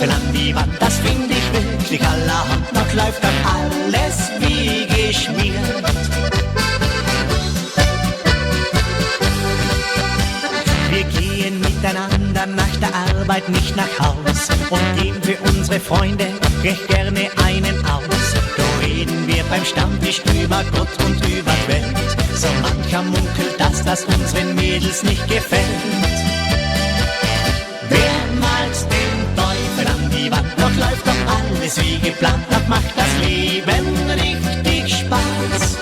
Teufel an die Wand, das find ich wirklich allerhand. Noch läuft dann alles wie geschmiert. Wir gehen miteinander nach der Arbeit nicht nach Haus und geben für unsere Freunde recht gerne einen aus. Da reden wir beim Stammtisch über Gott und über Welt. So mancher munkelt, dass das unseren Mädels nicht gefällt. Alles wie geplant, doch macht das Leben richtig Spaß.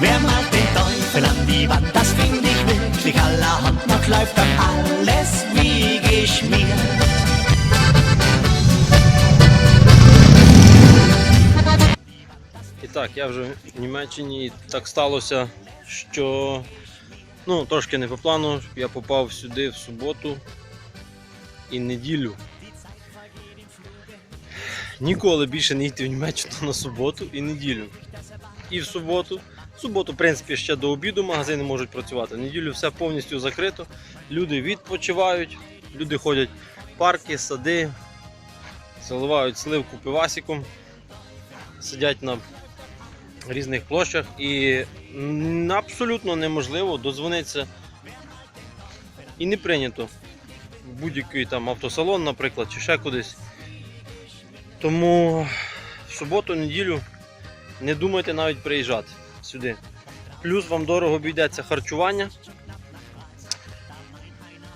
Wer malt den Teufel an die Wand? Das find ich wirklich allerhand, noch läuft doch alles wie geschmiert. І так, я вже в Німеччині і так сталося, що ну, трошки не по плану. Я попав сюди в суботу і неділю. Ніколи більше не йти в Німеччину на суботу і неділю. І в суботу. В суботу, в принципі, ще до обіду магазини можуть працювати. В неділю все повністю закрито. Люди відпочивають, люди ходять в парки, сади, заливають сливку пивасиком, сидять на різних площах і абсолютно неможливо дозвонитися і не прийнято в будь-який там автосалон, наприклад, чи ще кудись. Тому в суботу, неділю не думайте навіть приїжджати сюди. Плюс вам дорого обійдеться харчування,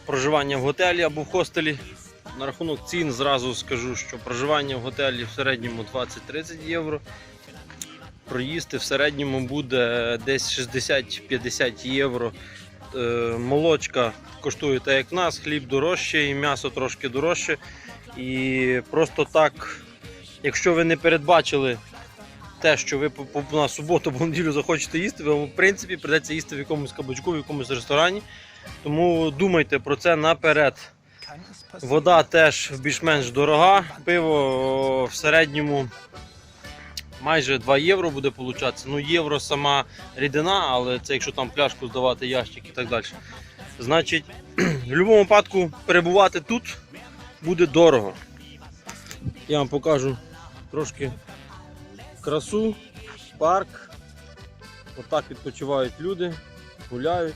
проживання в готелі або в хостелі. На рахунок цін зразу скажу, що проживання в готелі в середньому 20-30 євро. Проїсти в середньому буде десь 60-50 євро. Е, Молочка коштує так, як в нас, хліб дорожче і м'ясо трошки дорожче. І просто так, якщо ви не передбачили те, що ви на суботу або неділю захочете їсти, вам в принципі прийдеться їсти в якомусь кабачку, в якомусь ресторані. Тому думайте про це наперед. Вода теж більш-менш дорога. Пиво в середньому майже 2 євро буде получатися. Ну, євро сама рідина, але це якщо там пляшку здавати, ящик і так далі. Значить, в будь-якому випадку перебувати тут буде дорого. Я вам покажу трошки красу, парк. Отак відпочивають люди, гуляють.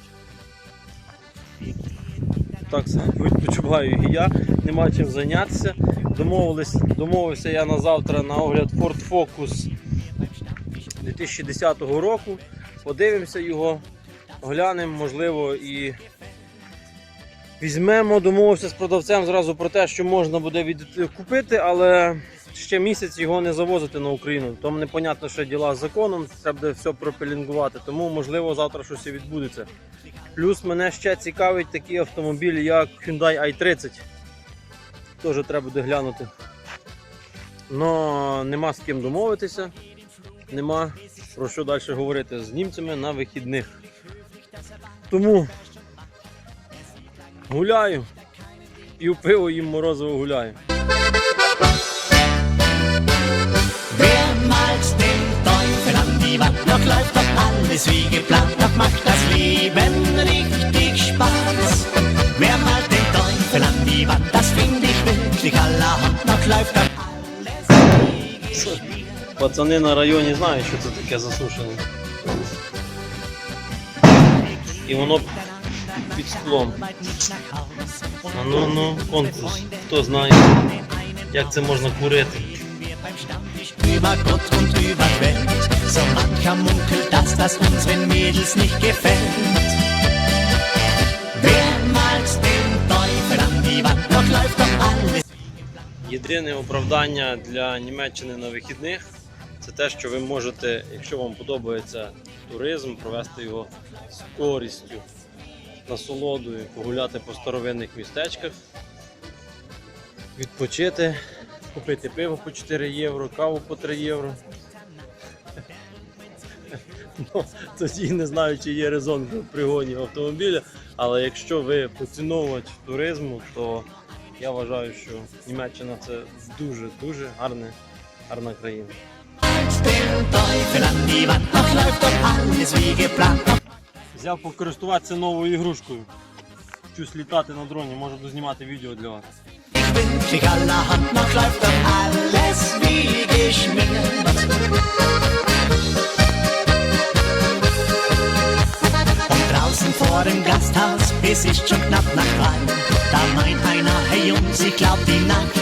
Так відпочиваю і я, нема чим зайнятися. Домовився я на завтра на огляд Ford Focus 2010 року. Подивимося його, оглянемо, можливо, і візьмемо. Домовився з продавцем зразу про те, що можна буде купити, але ще місяць його не завозити на Україну. Там непонятно, що діла з законом, треба буде все пропелінгувати. Тому, можливо, завтра щось і відбудеться. Плюс мене ще цікавить такі автомобілі, як Hyundai i30. Теж треба буде глянути. Но нема з ким домовитися, нема про що далі говорити з німцями на вихідних. Тому гуляю і в пиво їм морозиво гуляю. Doch alles wie geplant, noch macht das Leben richtig Spaß. Wer malt den Teufel an die Wand? Das find ich wirklich allerhand, noch läuft doch alles. Пацани на районі знають, що це таке засушене. І воно під склом. А ну ну, конкурс. Хто знає, як це можна курити. über Gott und über Welt. So mancher munkelt, dass das unseren Mädels nicht gefällt. Wer malt den Teufel an die Wand? Noch läuft doch alles. Єдине оправдання для Німеччини на вихідних це те, що ви можете, якщо вам подобається туризм, провести його з користю, насолодою, погуляти по старовинних містечках, відпочити, купити пиво по 4 євро, каву по 3 євро. Ну, тоді не знаю, чи є резон в пригоні автомобіля, але якщо ви поціновувач туризму, то я вважаю, що Німеччина це дуже-дуже гарне, гарна країна. Взяв покористуватися новою ігрушкою. Вчусь літати на дроні, можу дознімати відео для вас. Es ist schon knapp nach drei. Da meint einer, hey Jungs, ich glaub, die Nacht